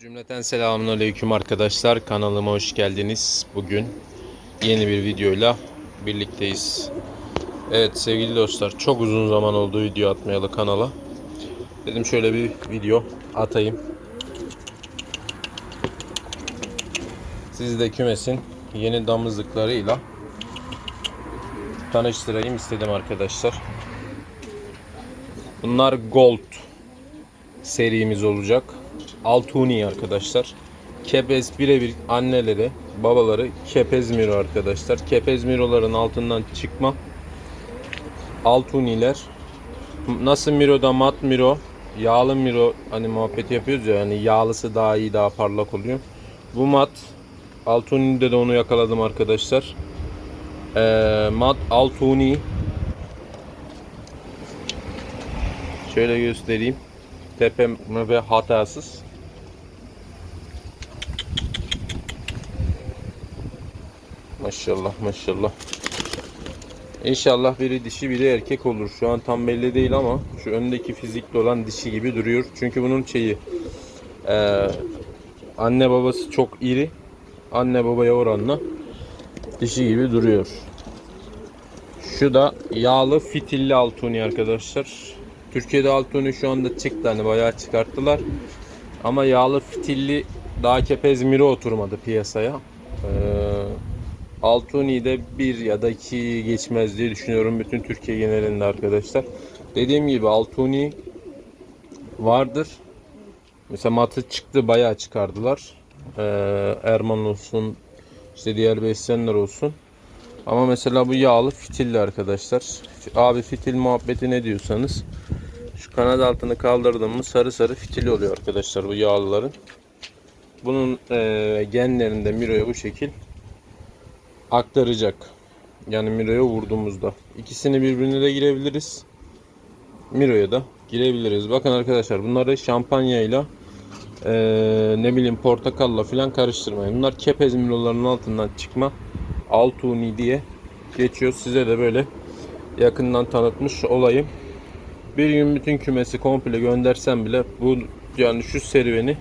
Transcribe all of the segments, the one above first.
Cümleten selamünaleyküm arkadaşlar. Kanalıma hoş geldiniz. Bugün yeni bir videoyla birlikteyiz. Evet sevgili dostlar çok uzun zaman oldu video atmayalı kanala. Dedim şöyle bir video atayım. Sizi de kümesin yeni damızlıklarıyla tanıştırayım istedim arkadaşlar. Bunlar Gold serimiz olacak. Altuni arkadaşlar. Kepez birebir anneleri, babaları kepez miro arkadaşlar. Kepez miroların altından çıkma Altuniler. Nasıl miroda mat miro, yağlı miro hani muhabbet yapıyoruz ya yani yağlısı daha iyi daha parlak oluyor. Bu mat Altuni'de de onu yakaladım arkadaşlar. Ee, mat Altuni Şöyle göstereyim. Tepem ve hatasız. Maşallah maşallah. İnşallah biri dişi biri erkek olur. Şu an tam belli değil ama şu öndeki fizikli olan dişi gibi duruyor. Çünkü bunun şeyi eee, anne babası çok iri. Anne babaya oranla dişi gibi duruyor. Şu da yağlı fitilli altuni arkadaşlar. Türkiye'de altuni şu anda çıktı hani bayağı çıkarttılar. Ama yağlı fitilli daha kepez miri oturmadı piyasaya. Ee, Altuni'de bir ya da iki geçmez diye düşünüyorum bütün Türkiye genelinde arkadaşlar. Dediğim gibi Altuni vardır. Mesela matı çıktı bayağı çıkardılar. Ee, Erman olsun işte diğer besleyenler olsun. Ama mesela bu yağlı fitilli arkadaşlar. Abi fitil muhabbeti ne diyorsanız şu kanat altını kaldırdım mı sarı sarı fitil oluyor arkadaşlar bu yağlıların. Bunun e, genlerinde Miro'ya bu şekil aktaracak. Yani Miro'ya vurduğumuzda. ikisini birbirine de girebiliriz. Miro'ya da girebiliriz. Bakın arkadaşlar bunları şampanyayla e, ne bileyim portakalla falan karıştırmayın. Bunlar kepez Miro'ların altından çıkma. Altuni diye geçiyor. Size de böyle yakından tanıtmış olayım. Bir gün bütün kümesi komple göndersem bile bu yani şu serüveni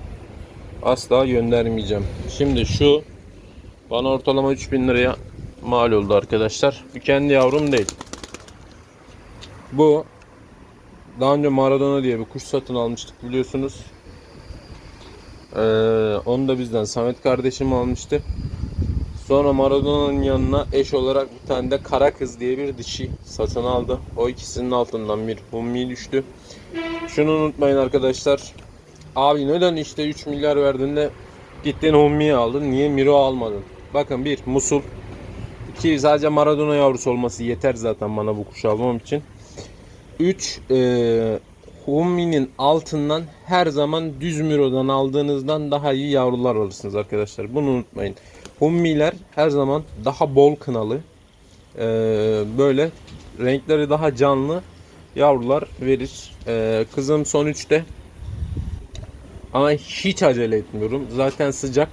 asla göndermeyeceğim. Şimdi şu bana ortalama 3000 liraya mal oldu arkadaşlar. Bu kendi yavrum değil. Bu daha önce Maradona diye bir kuş satın almıştık biliyorsunuz. Ee, onu da bizden Samet kardeşim almıştı. Sonra Maradona'nın yanına eş olarak bir tane de Kara Kız diye bir dişi satın aldı. O ikisinin altından bir hummi düştü. Şunu unutmayın arkadaşlar. Abi neden işte 3 milyar verdiğinde gittin hummiyi aldın. Niye Miro almadın? Bakın bir Musul. iki sadece Maradona yavrusu olması yeter zaten bana bu kuşu almam için. 3 e, Hummi'nin altından her zaman düz Miro'dan aldığınızdan daha iyi yavrular alırsınız arkadaşlar. Bunu unutmayın. Hummiler her zaman daha bol kınalı. Ee, böyle renkleri daha canlı yavrular verir. Ee, kızım son 3'te. Ama hiç acele etmiyorum. Zaten sıcak.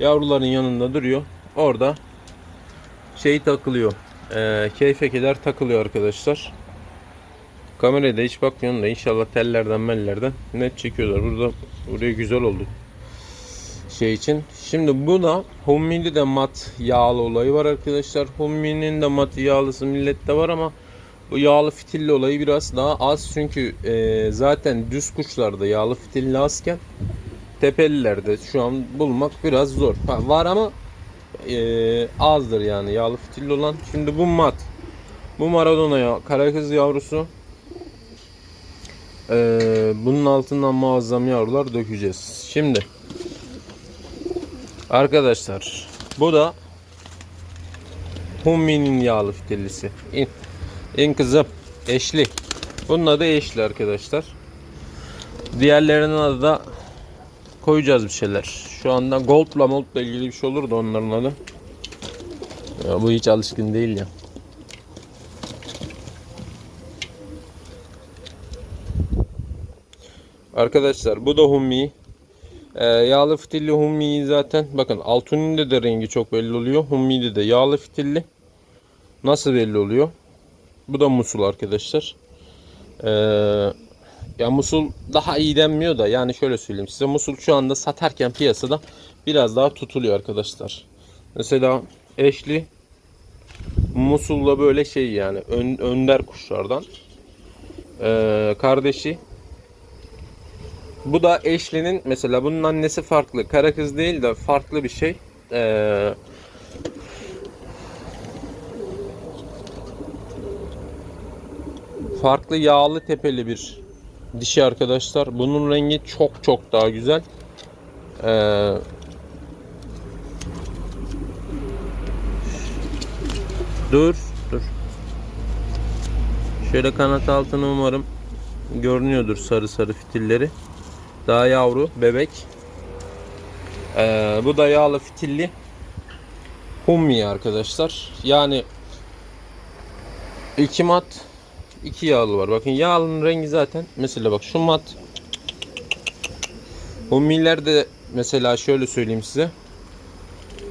Yavruların yanında duruyor. Orada şey takılıyor. Ee, keyfe keder takılıyor arkadaşlar. Kameraya da hiç bakmıyorum da inşallah tellerden mellerden net çekiyorlar. Burada buraya güzel oldu şey için. Şimdi bu da Hummi'de de mat yağlı olayı var arkadaşlar. Hummi'nin de mat yağlısı millette var ama bu yağlı fitilli olayı biraz daha az. Çünkü e, zaten düz kuşlarda yağlı fitilli azken tepelilerde şu an bulmak biraz zor. Ha, var ama e, azdır yani yağlı fitilli olan. Şimdi bu mat. Bu Maradona ya kara kız yavrusu. E, bunun altından muazzam yavrular dökeceğiz. Şimdi Arkadaşlar bu da Hummi'nin yağlı fitillisi. İn, in kızım. Eşli. Bunun adı eşli arkadaşlar. Diğerlerinin adı da koyacağız bir şeyler. Şu anda Gold'la Mold'la ilgili bir şey olur da onların adı. Ya bu hiç alışkın değil ya. Arkadaşlar bu da Hummi. Ee, yağlı fitilli hummiyi zaten bakın Altuni'de de rengi çok belli oluyor. Hummi'de de yağlı fitilli. Nasıl belli oluyor? Bu da musul arkadaşlar. Ee, ya Musul daha iyi denmiyor da yani şöyle söyleyeyim size Musul şu anda satarken piyasada biraz daha tutuluyor arkadaşlar. Mesela eşli Musul'la böyle şey yani ön, önder kuşlardan. Ee, kardeşi bu da eşlinin mesela bunun annesi farklı. Kara kız değil de farklı bir şey. Ee, farklı yağlı tepeli bir dişi arkadaşlar. Bunun rengi çok çok daha güzel. Ee, dur, dur. Şöyle kanat altını umarım görünüyordur sarı sarı fitilleri. Daha yavru, bebek. Ee, bu da yağlı fitilli. Hummi arkadaşlar. Yani iki mat, iki yağlı var. Bakın yağlının rengi zaten. Mesela bak şu mat. Hummiler de mesela şöyle söyleyeyim size.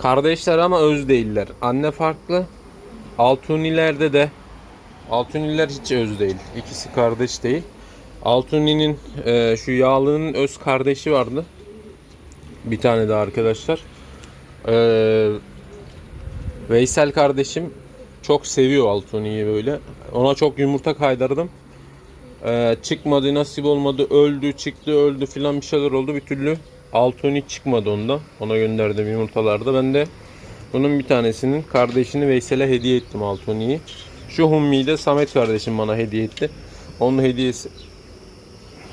Kardeşler ama öz değiller. Anne farklı. Altunilerde de Altuniler hiç öz değil. İkisi kardeş değil. Altuni'nin e, şu yağlının öz kardeşi vardı. Bir tane daha arkadaşlar. E, Veysel kardeşim çok seviyor Altuni'yi böyle. Ona çok yumurta kaydırdım. E, çıkmadı, nasip olmadı, öldü, çıktı, öldü filan bir şeyler oldu. Bir türlü Altuni çıkmadı onda. Ona gönderdim yumurtalarda. Ben de bunun bir tanesinin kardeşini Veysel'e hediye ettim Altuni'yi. Şu Hummi'yi de Samet kardeşim bana hediye etti. Onun hediyesi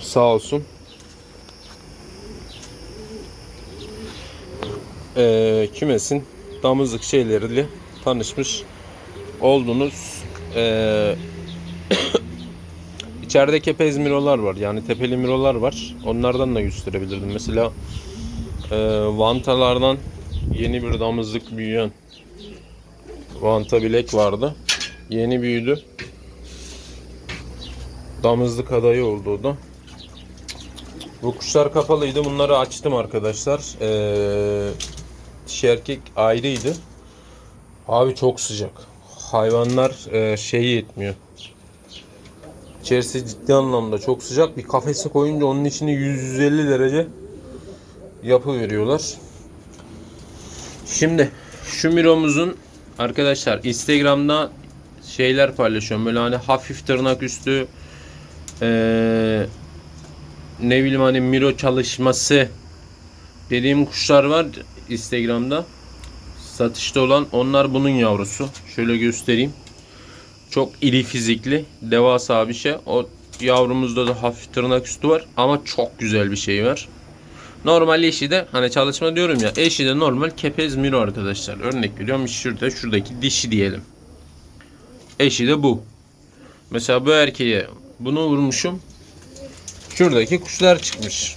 sağ olsun. Ee, kümesin damızlık şeyleriyle tanışmış oldunuz. Ee, içeride kepez mirolar var. Yani tepeli mirolar var. Onlardan da gösterebilirdim. Mesela e, vantalardan yeni bir damızlık büyüyen vanta bilek vardı. Yeni büyüdü. Damızlık adayı oldu o da. Bu kuşlar kapalıydı. Bunları açtım arkadaşlar. Ee, dişi erkek ayrıydı. Abi çok sıcak. Hayvanlar e, şeyi etmiyor. İçerisi ciddi anlamda çok sıcak. Bir kafese koyunca onun içini 150 derece yapı veriyorlar. Şimdi şu miromuzun arkadaşlar Instagram'da şeyler paylaşıyorum. Böyle hani hafif tırnak üstü ee, ne bileyim hani miro çalışması dediğim kuşlar var Instagram'da satışta olan onlar bunun yavrusu. Şöyle göstereyim. Çok iri fizikli, devasa bir şey. O yavrumuzda da hafif tırnak üstü var ama çok güzel bir şey var. Normal eşi de hani çalışma diyorum ya eşi de normal kepez miro arkadaşlar. Örnek veriyorum şurada şuradaki dişi diyelim. Eşi de bu. Mesela bu erkeğe bunu vurmuşum. Şuradaki kuşlar çıkmış.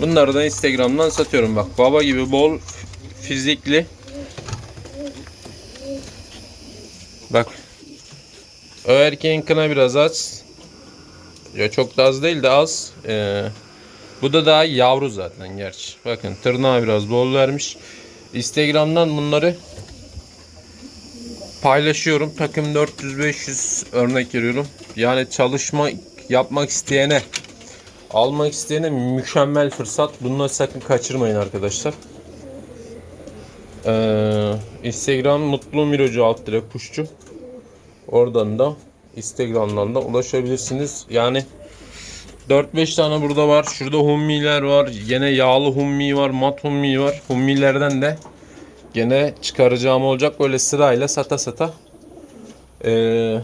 Bunları da Instagram'dan satıyorum. Bak baba gibi bol fizikli. Bak. O erkeğin kına biraz az. Ya çok da az değil de az. Ee, bu da daha yavru zaten gerçi. Bakın tırnağı biraz bol vermiş. Instagram'dan bunları paylaşıyorum. Takım 400-500 örnek veriyorum. Yani çalışma yapmak isteyene, almak isteyene mükemmel fırsat. Bunu sakın kaçırmayın arkadaşlar. Ee, Instagram mutlu mirocu alt dire kuşçu. Oradan da Instagram'dan da ulaşabilirsiniz. Yani 4-5 tane burada var. Şurada hummiler var. Yine yağlı hummi var. Mat hummi var. Hummilerden de Gene çıkaracağım olacak. Böyle sırayla sata sata ee,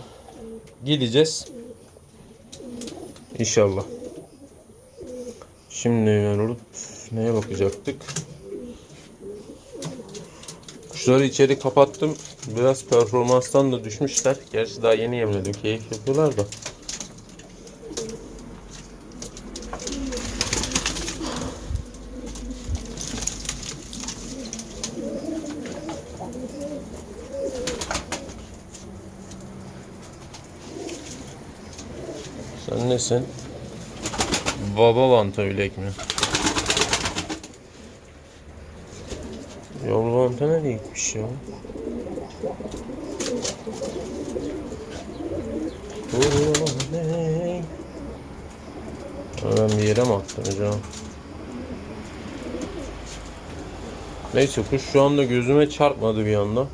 gideceğiz. İnşallah. Şimdi yani neye bakacaktık? Kuşları içeri kapattım. Biraz performanstan da düşmüşler. Gerçi daha yeni yemledim. Keyif yapıyorlar da. Nesin? Baba vanta bilek mi? Yavru vanta nereye gitmiş ya? Ben bir yere mi attım acaba? Neyse kuş şu anda gözüme çarpmadı bir anda.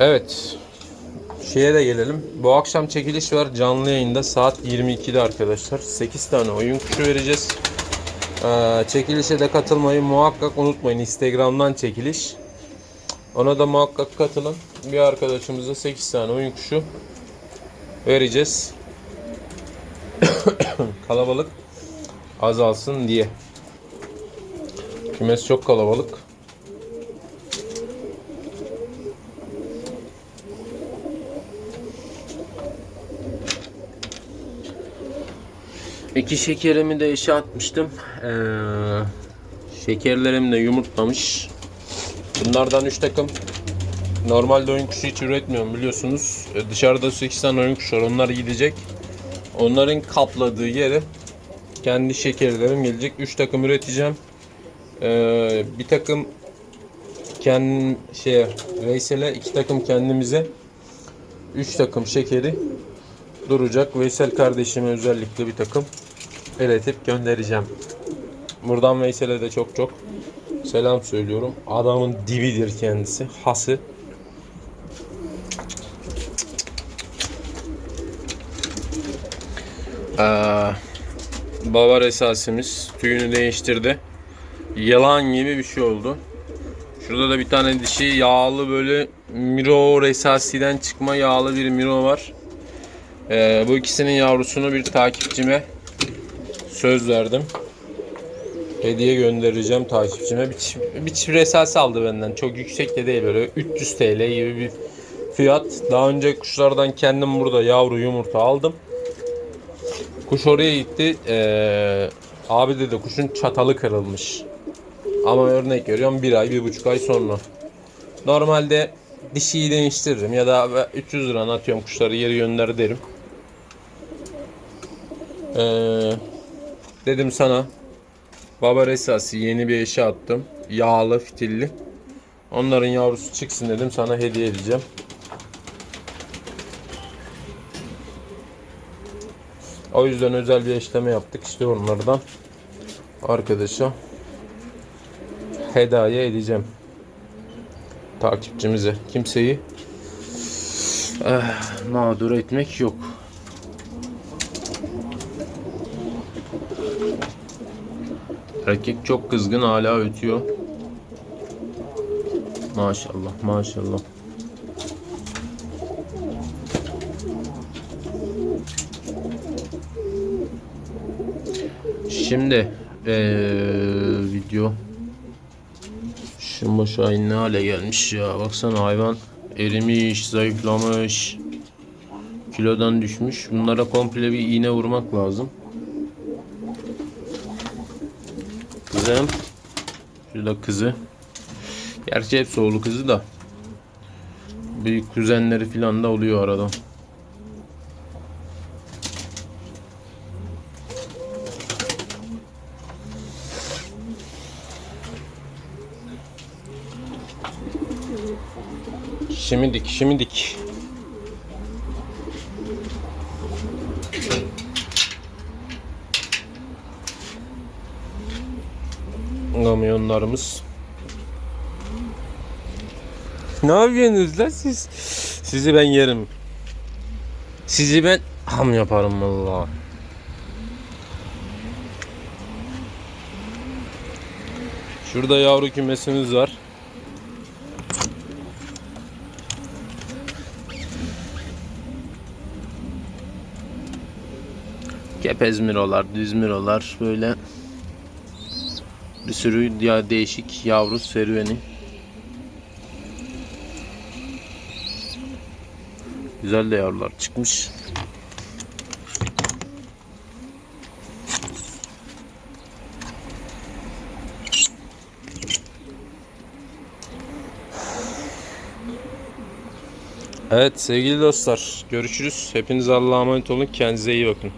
Evet. Şeye de gelelim. Bu akşam çekiliş var canlı yayında saat 22'de arkadaşlar. 8 tane oyun kuşu vereceğiz. Ee, çekilişe de katılmayı muhakkak unutmayın. Instagram'dan çekiliş. Ona da muhakkak katılın. Bir arkadaşımıza 8 tane oyun kuşu vereceğiz. Kalabalık azalsın diye. Kümes çok kalabalık. İki şekerimi de işe atmıştım. Ee, şekerlerim de yumurtlamış. Bunlardan 3 takım. Normalde oyun kuşu hiç üretmiyorum biliyorsunuz. Ee, dışarıda 8 tane oyun kuşu var. Onlar gidecek. Onların kapladığı yere kendi şekerlerim gelecek. 3 takım üreteceğim. Ee, bir takım kendim şeye Veysel'e iki takım kendimize 3 takım şekeri duracak. Veysel kardeşime özellikle bir takım eletip göndereceğim. Buradan Veysel'e de çok çok selam söylüyorum. Adamın dibidir kendisi. Hası. Ee, Bavar esasimiz tüyünü değiştirdi. Yalan gibi bir şey oldu. Şurada da bir tane dişi yağlı böyle Miro esasiden çıkma yağlı bir Miro var. Ee, bu ikisinin yavrusunu bir takipçime söz verdim. Hediye göndereceğim takipçime. Bir, bir çift esası aldı benden. Çok yüksek de değil böyle 300 TL gibi bir fiyat. Daha önce kuşlardan kendim burada yavru yumurta aldım. Kuş oraya gitti. Ee, abi dedi kuşun çatalı kırılmış. Ama örnek veriyorum bir ay, bir buçuk ay sonra. Normalde dişiyi değiştiririm ya da 300 lira atıyorum kuşları geri gönder derim. Ee, dedim sana Baba Resası yeni bir eşe attım. Yağlı, fitilli. Onların yavrusu çıksın dedim sana hediye edeceğim. O yüzden özel bir eşleme yaptık. İşte onlardan arkadaşa hediye edeceğim. Takipçimize. Kimseyi eh, mağdur etmek yok. Erkek çok kızgın hala ötüyor. Maşallah maşallah. Şimdi eee, video. Şu başa ne hale gelmiş ya? Baksana hayvan erimiş zayıflamış. Kilodan düşmüş. Bunlara komple bir iğne vurmak lazım kızım şurada kızı. Gerçi hepsi oğlu kızı da. Büyük kuzenleri filan da oluyor arada. Şimidik, şimidik. Kamyonlarımız. Ne yapıyorsunuz lan siz? Sizi ben yerim. Sizi ben ham yaparım vallahi. Şurada yavru kümesimiz var. Kepez mirolar, düz mirolar böyle sürü ya değişik yavru serüveni. Güzel de yavrular çıkmış. Evet sevgili dostlar görüşürüz. Hepiniz Allah'a emanet olun. Kendinize iyi bakın.